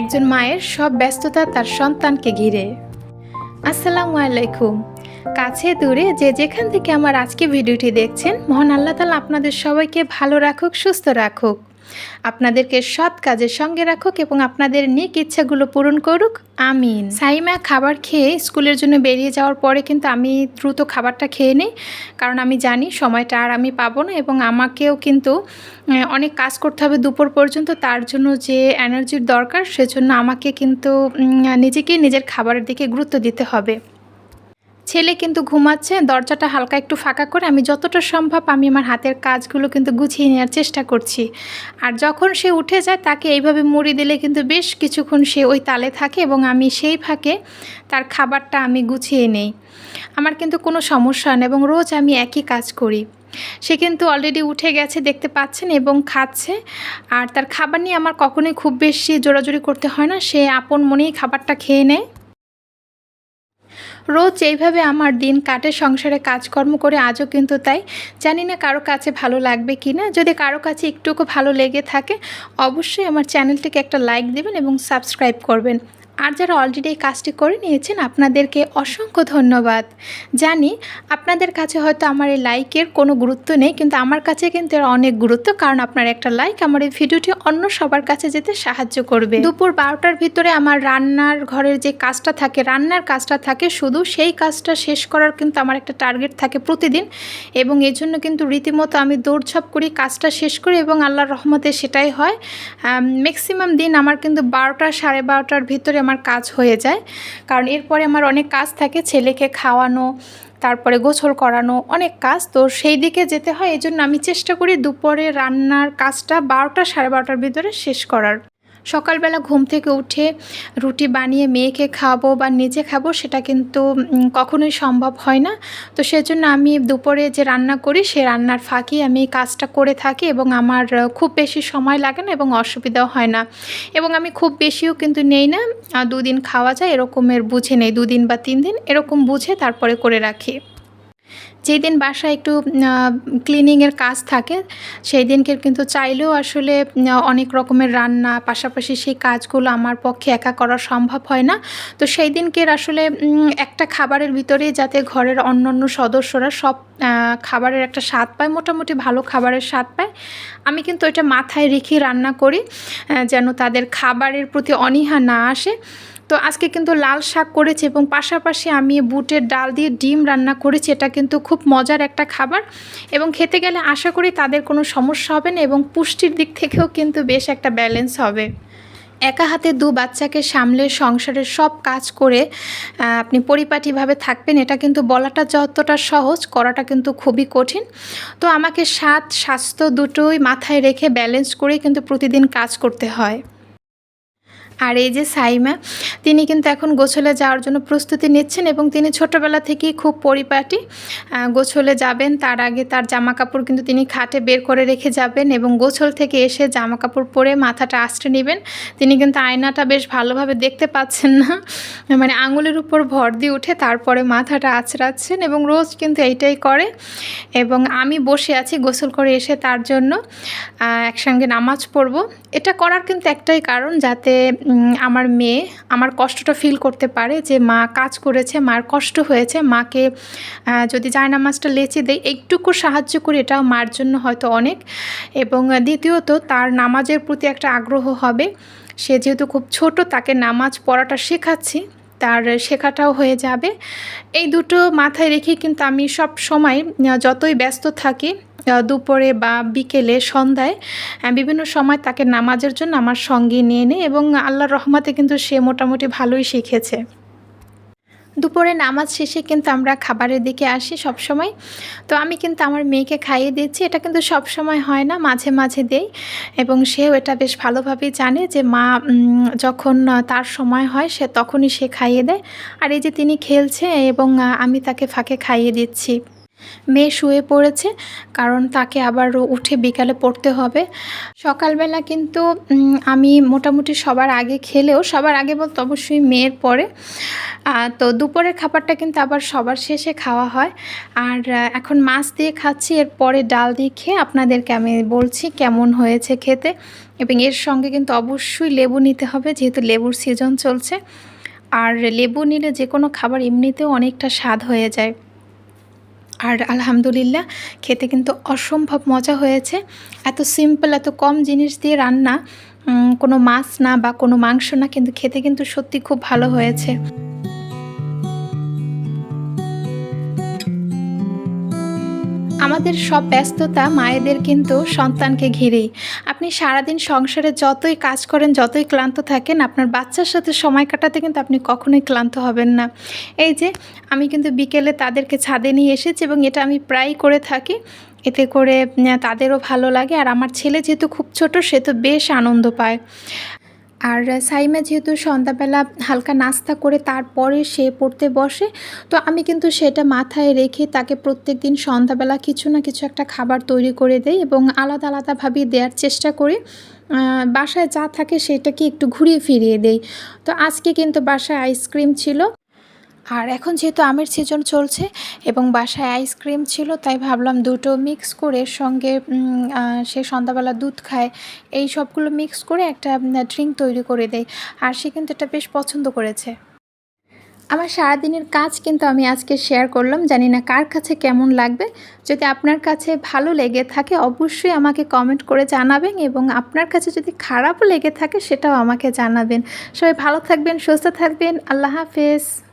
একজন মায়ের সব ব্যস্ততা তার সন্তানকে ঘিরে। আসসালামু আলাইকুম। কাছে দূরে যে যেখান থেকে আমার আজকে ভিডিওটি দেখছেন, মহান আল্লাহ তালা আপনাদের সবাইকে ভালো রাখুক, সুস্থ রাখুক। আপনাদেরকে সৎ কাজের সঙ্গে রাখুক এবং আপনাদের নিক ইচ্ছাগুলো পূরণ করুক। আমিন। সাইমা খাবার খেয়ে স্কুলের জন্য বেরিয়ে যাওয়ার পরে কিন্তু আমি দ্রুত খাবারটা খেয়ে নিই। কারণ আমি জানি সময়টা আর আমি পাবো না এবং আমাকেও কিন্তু অনেক কাজ করতে হবে দুপুর পর্যন্ত। তার জন্য যে এনার্জির দরকার সেজন্য আমাকে কিন্তু উম, নিজেকেই নিজের খাবারের দিকে গুরুত্ব দিতে হবে। ছেলে কিন্তু ঘুমাচ্ছে, দরজাটা হালকা একটু ফাঁকা করে আমি যতটা সম্ভব আমি আমার হাতের কাজগুলো কিন্তু গুছিয়ে নেওয়ার চেষ্টা করছি। আর যখন সে উঠে যায় তাকে এইভাবে মুড়ি দিলে কিন্তু বেশ কিছুক্ষণ সে ওই তালে থাকে এবং আমি সেই ফাঁকে তার খাবারটা আমি গুছিয়ে নেই। আমার কিন্তু কোনো সমস্যা নেই এবং রোজ আমি একই কাজ করি। সে কিন্তু অলরেডি উঠে গেছে, দেখতে পাচ্ছেন এবং খাচ্ছে। আর তার খাবার নিয়ে আমার কখনোই খুব বেশি জোরাজুরি করতে হয় না। সে আপন মনেই খাবারটা খেয়ে নেয়। রোজ এইভাবে আমার দিন কাটে, সংসারে কাজকর্ম করে আজও কিন্তু তাই। জানি না কারও কাছে ভালো লাগবে কি না যদি কারও কাছে একটুকু ভালো লেগে থাকে, অবশ্যই আমার চ্যানেলটিকে একটা লাইক দেবেন এবং সাবস্ক্রাইব করবেন। আর যারা অলরেডি এই কাজটি করে নিয়েছেন, আপনাদেরকে অসংখ্য ধন্যবাদ। জানি আপনাদের কাছে হয়তো আমার এই লাইকের কোনো গুরুত্ব নেই, কিন্তু আমার কাছে কিন্তু এর অনেক গুরুত্ব, কারণ আপনার একটা লাইক আমার এই ভিডিওটি অন্য সবার কাছে যেতে সাহায্য করবে। দুপুর বারোটার ভিতরে আমার রান্নার ঘরের যে কাজটা থাকে, রান্নার কাজটা থাকে, শুধু সেই কাজটা শেষ করার কিন্তু আমার একটা টার্গেট থাকে প্রতিদিন। এবং এই জন্য কিন্তু রীতিমতো আমি দৌড়ঝাঁপ করি, কাজটা শেষ করি এবং আল্লাহর রহমতে সেটাই হয়। ম্যাক্সিমাম দিন আমার কিন্তু বারোটা সাড়ে বারোটার ভিতরে আমার কাজ হয়ে যায়। কারণ এরপরে আমার অনেক কাজ থাকে, ছেলেকে খাওয়ানো, তারপরে গোসল করানো, অনেক কাজ। তো সেই দিকে যেতে হয় এই জন্য আমি চেষ্টা করি দুপুরে রান্নার কাজটা বারোটা সাড়ে বারোটার ভিতরে শেষ করার। সকালবেলা ঘুম থেকে উঠে রুটি বানিয়ে মেয়েকে খাব বা নিজে খাব, সেটা কিন্তু কখনোই সম্ভব হয় না। তো সেজন্য আমি দুপুরে যে রান্না করি, সে রান্নার ফাঁকি আমি কাজটা করে থাকি এবং আমার খুব বেশি সময় লাগে না এবং অসুবিধাও হয় না। এবং আমি খুব বেশিও কিন্তু নেই না দুদিন খাওয়া যায়, এরকমের বুঝে নেই, দুদিন বা তিন দিন এরকম বুঝে তারপরে করে রাখি। যেই দিন বাসায় একটু ক্লিনিংয়ের কাজ থাকে সেই দিনকে কিন্তু চাইলেও আসলে অনেক রকমের রান্না, পাশাপাশি সেই কাজগুলো আমার পক্ষে একা করা সম্ভব হয় না। তো সেই দিনকে আসলে একটা খাবারের ভিতরে যাতে ঘরের অন্য অন্য সদস্যরা সব খাবারের একটা স্বাদ পায়, মোটামুটি ভালো খাবারের স্বাদ পায়, আমি কিন্তু এটা মাথায় রেখে রান্না করি যেন তাদের খাবারের প্রতি অনীহা না আসে। তো আজকে কিন্তু লাল শাক করেছি এবং পাশাপাশি আমি বুটের ডাল দিয়ে ডিম রান্না করেছি। এটা কিন্তু খুব মজার একটা খাবার এবং খেতে গেলে আশা করি তাদের কোনো সমস্যা হবে না এবং পুষ্টির দিক থেকেও কিন্তু বেশ একটা ব্যালেন্স হবে। একা হাতে দু বাচ্চাকে সামলে সংসারের সব কাজ করে আপনি পরিপাটিভাবে থাকবেন, এটা কিন্তু বলাটা যতটা সহজ, করাটা কিন্তু খুবই কঠিন। তো আমাকে স্বাদ, স্বাস্থ্য দুটোই মাথায় রেখে ব্যালেন্স করে কিন্তু প্রতিদিন কাজ করতে হয়। আর এই যে সাইমা, তিনি কিন্তু এখন গোছলে যাওয়ার জন্য প্রস্তুতি নিচ্ছেন এবং তিনি ছোটোবেলা থেকেই খুব পরিপাটি গোছলে যাবেন, তার আগে তার জামা কাপড় কিন্তু তিনি খাটে বের করে রেখে যাবেন এবং গোছল থেকে এসে জামা কাপড় পরে মাথাটা আঁচড়ে নেবেন। তিনি কিন্তু আয়নাটা বেশ ভালোভাবে দেখতে পাচ্ছেন না মানে আঙুলের উপর ভর দিয়ে উঠে তারপরে মাথাটা আঁচড়াচ্ছেন এবং রোজ কিন্তু এইটাই করে এবং আমি বসে আছি গোসল করে এসে তার জন্য একসঙ্গে নামাজ পড়ব। এটা করার কিন্তু একটাই কারণ যাতে আমার মেয়ে আমার কষ্টটা ফিল করতে পারে যে মা কাজ করেছে, মার কষ্ট হয়েছে, মাকে যদি যায় নামাজটা লেচে দেয় একটুকু সাহায্য করি, এটাও মার জন্য হয়তো অনেক। এবং দ্বিতীয়ত তার নামাজের প্রতি একটা আগ্রহ হবে। সে যেহেতু খুব ছোট, তাকে নামাজ পড়াটা শেখাচ্ছি, তার শেখাটাও হয়ে যাবে। এই দুটো মাথায় রেখে কিন্তু আমি সব সময় যতই ব্যস্ত থাকি দুপুরে বা বিকেলে সন্ধ্যায় বিভিন্ন সময় তাকে নামাজের জন্য আমার সঙ্গে নিয়ে নেই এবং আল্লাহর রহমাতে কিন্তু সে মোটামুটি ভালোই শিখেছে। দুপুরে নামাজ শেষে কিন্তু আমরা খাবারের দিকে আসি সব সময় তো আমি কিন্তু আমার মেয়েকে খাইয়ে দিচ্ছি, এটা কিন্তু সব সময় হয় না, মাঝে মাঝে দেই এবং সেও এটা বেশ ভালোভাবেই জানে যে মা যখন তার সময় হয় সে তখনই সে খাইয়ে দেয়। আর এই যে তিনি খেলছে এবং আমি তাকে ফাঁকে খাইয়ে দিচ্ছি। মেয়ে শুয়ে পড়েছে, কারণ তাকে আবার উঠে বিকালে পড়তে হবে। সকালবেলা কিন্তু আমি মোটামুটি সবার আগে খেলেও, সবার আগে বলতে অবশ্যই মেয়ের পরে। তো দুপুরের খাবারটা কিন্তু আবার সবার শেষে খাওয়া হয়। আর এখন মাছ দিয়ে খাচ্ছি এরপরে ডাল দিয়ে খেয়ে আপনাদেরকে আমি বলছি কেমন হয়েছে খেতে। এবং এর সঙ্গে কিন্তু অবশ্যই লেবু নিতে হবে, যেহেতু লেবুর সিজন চলছে। আর লেবু নিলে যে কোনো খাবার এমনিতেও অনেকটা স্বাদ হয়ে যায়। আর আলহামদুলিল্লাহ, খেতে কিন্তু অসম্ভব মজা হয়েছে। এত সিম্পল এত কম জিনিস দিয়ে রান্না কোনো মাছ না বা কোনো মাংস না, কিন্তু খেতে কিন্তু সত্যি খুব ভালো হয়েছে। আমাদের সব ব্যস্ততা মায়েদের কিন্তু সন্তানকে ঘিরেই। আপনি সারাদিন সংসারে যতই কাজ করেন, যতই ক্লান্ত থাকেন, আপনার বাচ্চার সাথে সময় কাটাতে কিন্তু আপনি কখনোই ক্লান্ত হবেন না। এই যে, আমি কিন্তু বিকেলে তাদেরকে ছাদে নিয়ে এসেছি এবং এটা আমি প্রায় করে থাকি। এতে করে তাদেরও ভালো লাগে। আর আমার ছেলে যেহেতু খুব ছোট, সে তো বেশ আনন্দ পায়। আর সাইমা যেহেতু সন্ধ্যাবেলা হালকা নাস্তা করে তারপরে সে পড়তে বসে, তো আমি কিন্তু সেটা মাথায় রেখে তাকে প্রত্যেক দিন সন্ধ্যাবেলা কিছু না কিছু একটা খাবার তৈরি করে দেই এবং আলাদা আলাদাভাবে দেওয়ার চেষ্টা করি। বাসায় যা থাকে সেটাকে একটু ঘুরিয়ে ফিরিয়ে দেই। তো আজকে কিন্তু বাসায় আইসক্রিম ছিল আর এখন যেহেতু আমের সিজন চলছে এবং বাসায় আইসক্রিম ছিল, তাই ভাবলাম দুটো মিক্স করে সঙ্গে সে সন্ধ্যাবেলা দুধ খায়। এই সবগুলো মিক্স করে একটা ড্রিঙ্ক তৈরি করে দেয় আর সে কিন্তু এটা বেশ পছন্দ করেছে। আমার সারাদিনের কাজ কিন্তু আমি আজকে শেয়ার করলাম। জানি না কার কাছে কেমন লাগবে। যদি আপনার কাছে ভালো লেগে থাকে, অবশ্যই আমাকে কমেন্ট করে জানাবেন এবং আপনার কাছে যদি খারাপও লেগে থাকে, সেটাও আমাকে জানাবেন। সবাই ভালো থাকবেন, সুস্থ থাকবেন। আল্লাহ হাফেজ।